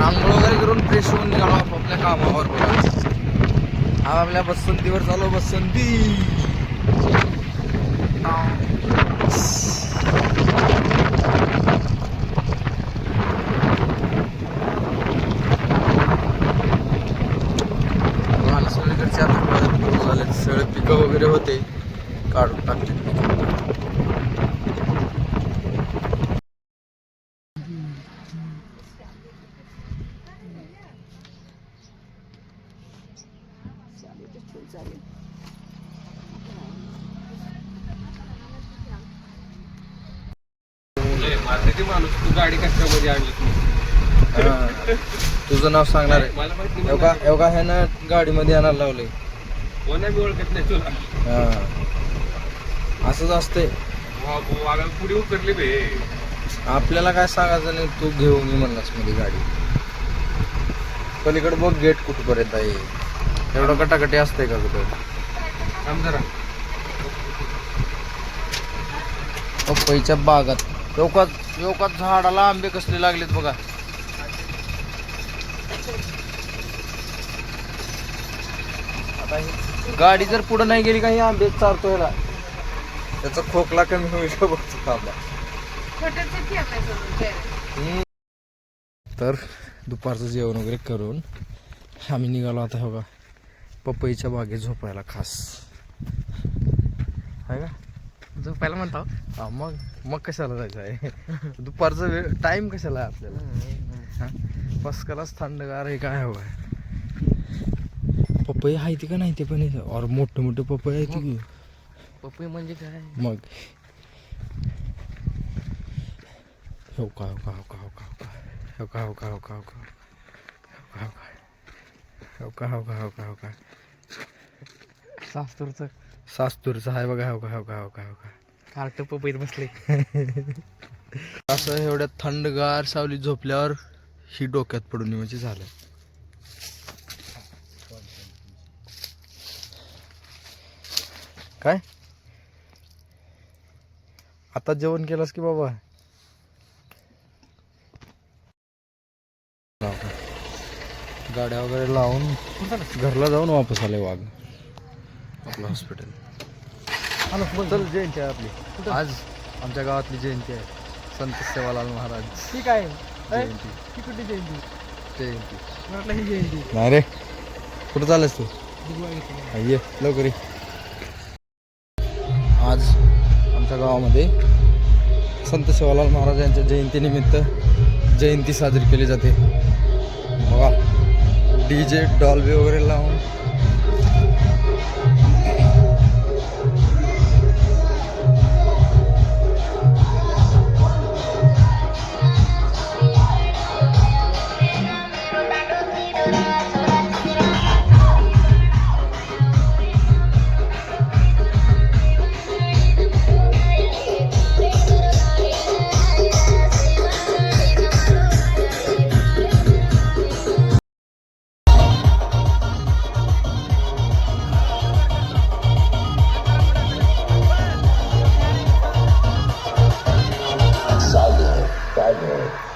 तर आंघोळ वगैरे करून फ्रेश होऊन निघालो आपापल्या कामावर बघा. हा आपल्या बसंतीवर चालू बसंती सगळीकडचे आता सगळे पिकं वगैरे होते. काढून टाकले मारण्याची माणूस तू गाडी कशामध्ये आणली तू. तुझं नाव सांगणार आहे. मला माहिती एवढा एवढा आहे ना गाडीमध्ये आणायला लावले कोणा बी ओळखत नाही तुला. हा. असंच असते पुढे उतरली बे. आपल्याला काय सांगायचं नाही तू घेऊन ये म्हणलासमध्ये गाडी. पलीकडे बघ गेट कुठपर्यंत आहे. एवढं कटाकटी असतंय का कुठं? जरा. पपईच्या बागात. चौकात चौकात झाडाला आंबे कसले लागलेत बघा. आता ही गाडी जर पुढे नाही गेली काही आंबे चारतो ह्याला. त्याचा खोकला कमी होईल बघतो. तर दुपारचं जेवण वगैरे करून आम्ही निघालो आता हो का पपईच्या बागेत झोपायला खास आहे का झोपायला म्हणतो हा मग मग कशाला जायचं आहे दुपारचा वेळ टाइम कशाला आहे आपल्याला पस्कलाच थंडगार आहे काय हवं पपई आहे ती का नाही ते पण. और मोठे मोठे पपई आहे की पपई म्हणजे काय मग हो का हो का हो का हो का हो का हो का हो का हो का हो का हो का हो का हो का सास्तूरचं सास्तूरचं आहे बघा हो का हो का हो का हो का कार्ट पपईत बसले. असं एवढ्या थंडगार सावलीत झोपल्यावर ही डोक्यात पडून म्हणजे झालं. काय? आता जेवण केलंस की बाबा? गाड्या वगैरे लावून घरला जाऊन वापस आले वाघ. आपलं हॉस्पिटल चल जयंती आहे आपली. आज आमच्या गावातली जयंती आहे. संत सेवालाल महाराज. ठीक आहे. जयंती. ती कुठे जयंती. जयंती ही जयंती. नाही रे. कुठं चालस तू? ये लवकर ये. आज आमच्या गावामध्ये संत सेवालाल महाराज यांच्या जयंतीनिमित्त जयंती साजरी केली जाते. बघा डी जे डॉल्बी वगैरे लावून library.